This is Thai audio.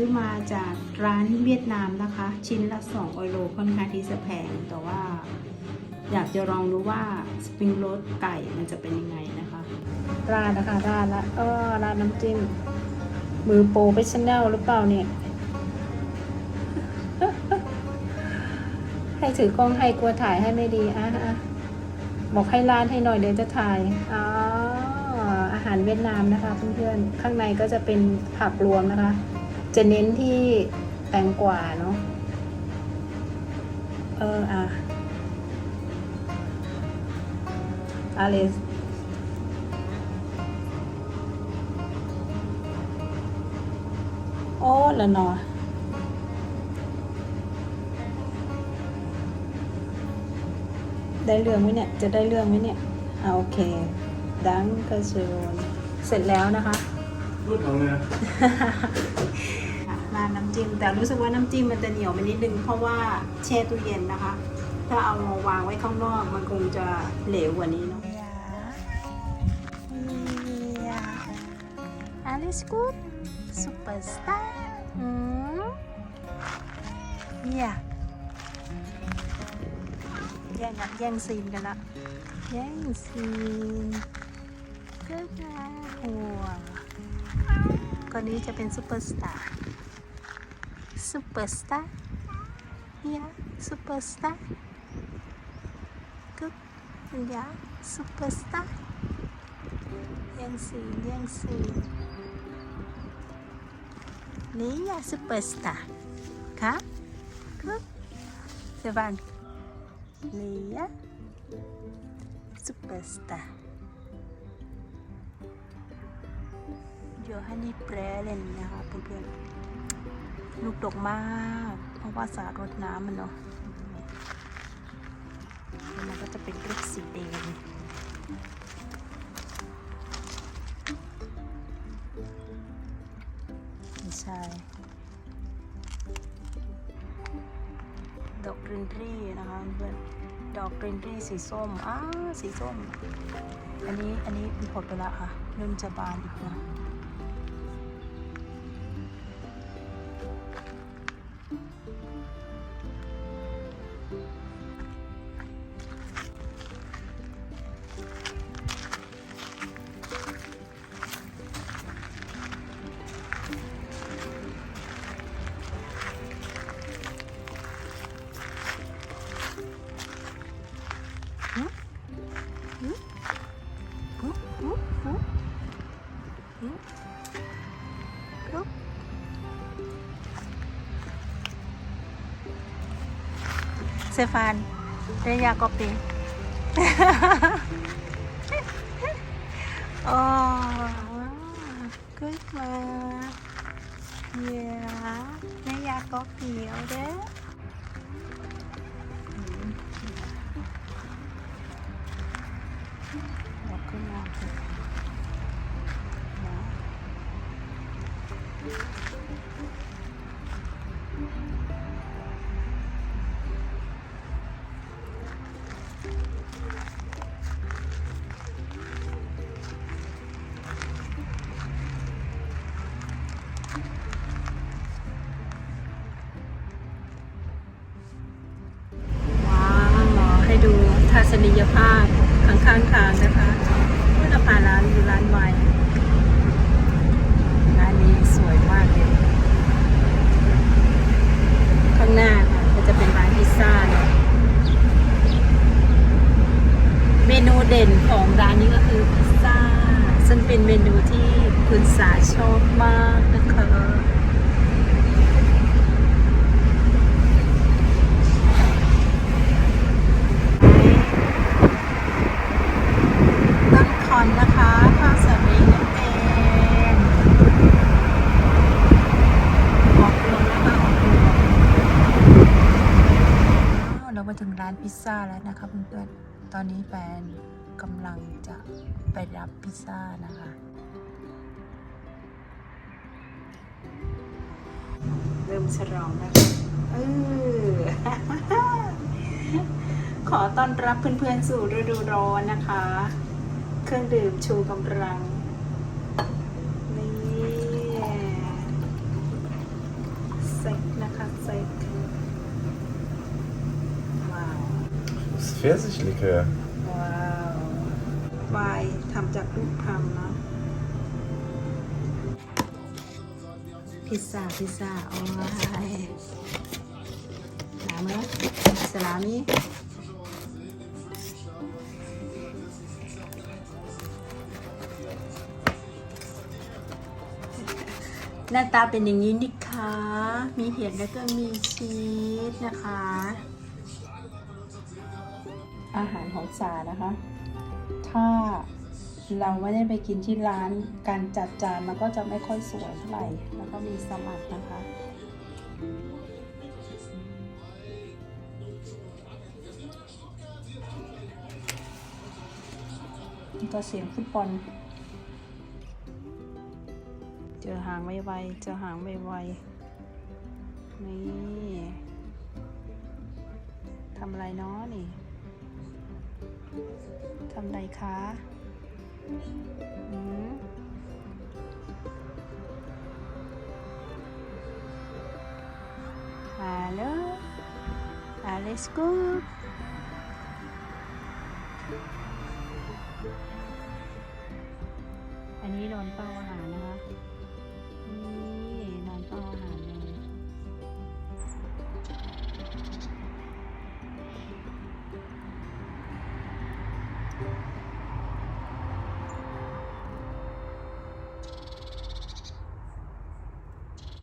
อมาจากร้านเวียดนามนะคะ ชิ้นละ2ออยโลค่อนข้างที่จะแพงแต่ว่าอยากจะลองดูว่าสปริงโรสไก่มันจะเป็นยังไงนะคะราดนะคะราดละก็ราดน้ำจิ้ม มือโปรเฟชชั่นแนลหรือเปล่าเนี่ย ให้ถือกล้องให้กลัวถ่ายให้ไม่ดีอะอะบอกให้ร้านให้หน่อยเดี๋ยวจะถ่ายอ๋ออาหารเวียดนามนะคะเพื่อนๆ ข้างในก็จะเป็นผักรวมนะคะ จะเน้นที่แตงกวาเนาะ เอออะอาเลสโอ้ละเนอได้เรื่องไหมเนี่ย จะได้เรื่องไหมเนี่ยอ่าโอเค ดังกระชนเสร็จแล้วนะคะรูดของเลยนะ ราดน้ำจิ้มแต่รู้สึกว่าน้ำจิ้มมันจะเหนียวไปนิดนึงเพราะว่าแช่ตู้เย็นนะคะ ถ้าเอามาวางไว้ข้างนอกมันคงจะเหลวกว่านี้เนาะ Ja. Alles gut? Superstar? Hm? Ja. แย่งกันแย่งซีนกันละ แย่งซีนก็มาหัวคนนี้จะเป็นซูเปอร์สตาร์ Superstar? Ja, Superstar. Good. Ja, Superstar. แย่งซีนแย่งซีนนี่ยา Superstar ค่ะ Good. Sevan. Lia Superstar โยฮันนี่แปรเลูกดกมาก เพราะว่าสารดน้ำมันเนาะมันก็จะเป็นลูกสีแดงไม่ใช่ดอกกรีนรี่นะคะเพื่อนดอกกรีนรี่สีส้มอ้าสีส้ม อันนี้อันนี้ผลไปแล้วค่ะเริ่มจะบานอีกนะ เซฟานเรยากอปีโนียภาพข้างๆทางนะคะว่าเราพาร้านอยู่ร้านไวร้านนี้สวยมากเลย ข้างหน้าค่ะก็จะเป็นร้านพิซซ่าเนาะเมนูเด่นของร้านนี้ก็คือพิซซ่าซึ่งเป็นเมนูที่คุณสาชอบมากนะคะ ตั้งคอนนะคะข้าวสาลีนั่นเองออกรวมนะคะออกรวมอ้าว เรามาถึงร้านพิซซ่าแล้วนะคะเพื่อนๆ ตอนนี้แฟนกำลังจะไปรับพิซซ่านะคะ เริ่มฉลองแล้วเออขอต้อนรับเพื่อนๆ สู่ฤดูร้อนนะคะ เครื่องดื่มชูกำลังนี่เซ็กนะคะเซ็กว้าว Das ist Pfirsichlikör. ว้าววายทำจากลูกพลัมเนาะ พิซซ่า พิซซ่าโอ้ยหนามื่อสลามีหน้าตาเป็นอย่างนี้นี่คะ มีเห็ดแล้วก็มีชีสนะคะ อาหารของสานะคะ ถ้าเราไม่ได้ไปกินที่ร้านการจัดจานมันก็จะไม่ค่อยสวยเท่าไหร่ แล้วก็มีสลัดนะคะนี่ก็เสียงฟุตบอล เจอหางไวๆเจอหางไวๆนี่ทำอะไรเนาะนี่ำไรคะฮัลโหล Alles gut อันนี้โดนเป้าอาหาร